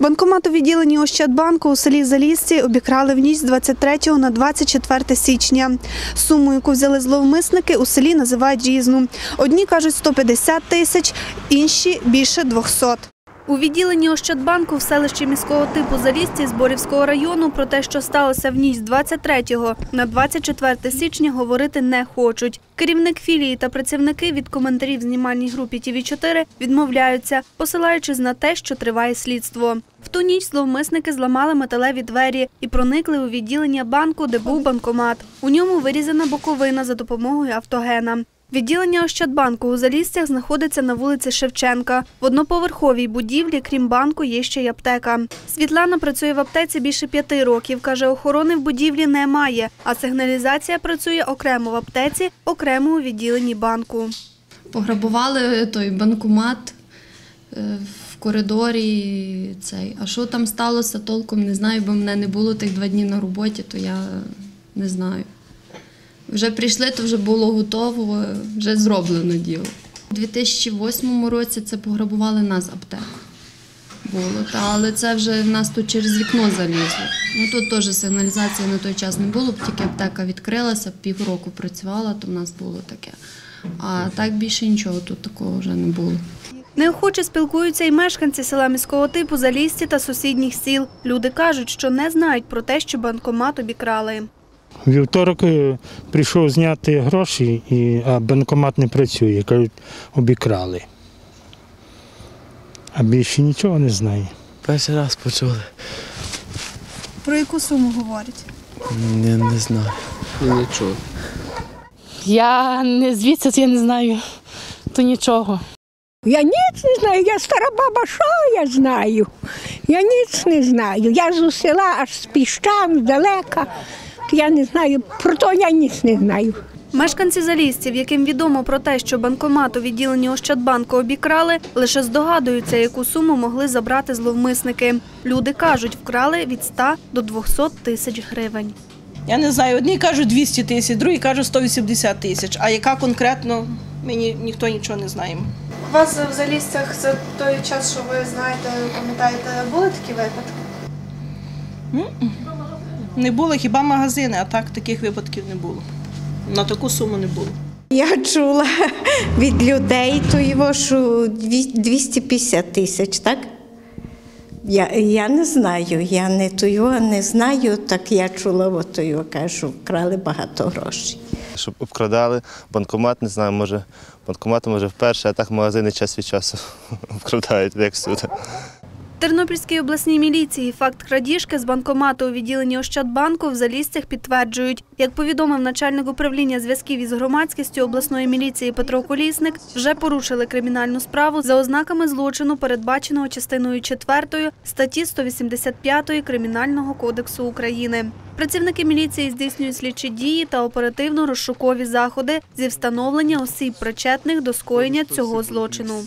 Банкомат у відділенні Ощадбанку у селі Залісці обікрали в ніч з 23 на 24 січня. Суму, яку взяли зловмисники, у селі називають різну. Одні кажуть 150 тисяч, інші – більше 200. У відділенні Ощадбанку в селищі міського типу Залісці Зборівського району про те, що сталося в ніч з 23 на 24 січня, говорити не хочуть. Керівник філії та працівники від коментарів знімальній групі ТВ4 відмовляються, посилаючись на те, що триває слідство. В ту ніч зловмисники зламали металеві двері і проникли у відділення банку, де був банкомат. У ньому вирізана боковина за допомогою автогена. Відділення Ощадбанку у Залістях знаходиться на вулиці Шевченка. В одноповерховій будівлі, крім банку, є ще й аптека. Світлана працює в аптеці більше п'яти років. Каже, охорони в будівлі немає, а сигналізація працює окремо в аптеці, окремо у відділенні банку. Пограбували той банкомат е, в коридорі. Цей. А що там сталося, толком не знаю, бо мене не було тих два дні на роботі, то я не знаю. Вже прийшли, то вже було готово, вже зроблено діло. У 2008 році це пограбували нас аптеку. Було, та, але це вже в нас тут через вікно залізло. Ну тут теж сигналізації на той час не було, тільки аптека відкрилася, півроку працювала, то в нас було таке. А так більше нічого тут такого вже не було. Неохоче спілкуються і мешканці села міського типу Залісті та сусідніх сіл. Люди кажуть, що не знають про те, що банкомат обікрали. Вівторок е, прийшов зняти гроші, і, а банкомат не працює. Кажуть, обікрали. А більше нічого не знаю. Перший раз почули. Про яку суму говорять? Не, не знаю. Нічого. Я не звідси я не знаю, то нічого. Я ніц не знаю, я стара баба, що я знаю? Я ніц не знаю. Я з села аж з піщан, здалека. Я не знаю, про то я ніц не знаю. Мешканці Залістів, яким відомо про те, що банкомат у відділенні Ощадбанку обікрали, лише здогадуються, яку суму могли забрати зловмисники. Люди кажуть, вкрали від 100 до 200 тисяч гривень. Я не знаю, одні кажуть 200 тисяч, другі кажуть 180 тисяч. А яка конкретно, мені ніхто нічого не знає. У вас в Залістях за той час, що ви знаєте, пам'ятаєте, були такі випадки? Не було хіба магазини, а так таких випадків не було. На таку суму не було. Я чула від людей то його, що 250 тисяч, так? Я, я не знаю, я не то його не знаю, так я чула, от його кажу, вкрали багато грошей. щоб обкрадали. Банкомат, не знаю, може, банкомат може вперше, а так магазини час від часу обкрадають, як всюди. Тернопільській обласній міліції факт крадіжки з банкомату у відділенні Ощадбанку в Залістях підтверджують. Як повідомив начальник управління зв'язків із громадськістю обласної міліції Петро Колісник, вже порушили кримінальну справу за ознаками злочину, передбаченого частиною 4 статті 185 Кримінального кодексу України. Працівники міліції здійснюють слідчі дії та оперативно-розшукові заходи зі встановлення осіб причетних до скоєння цього злочину.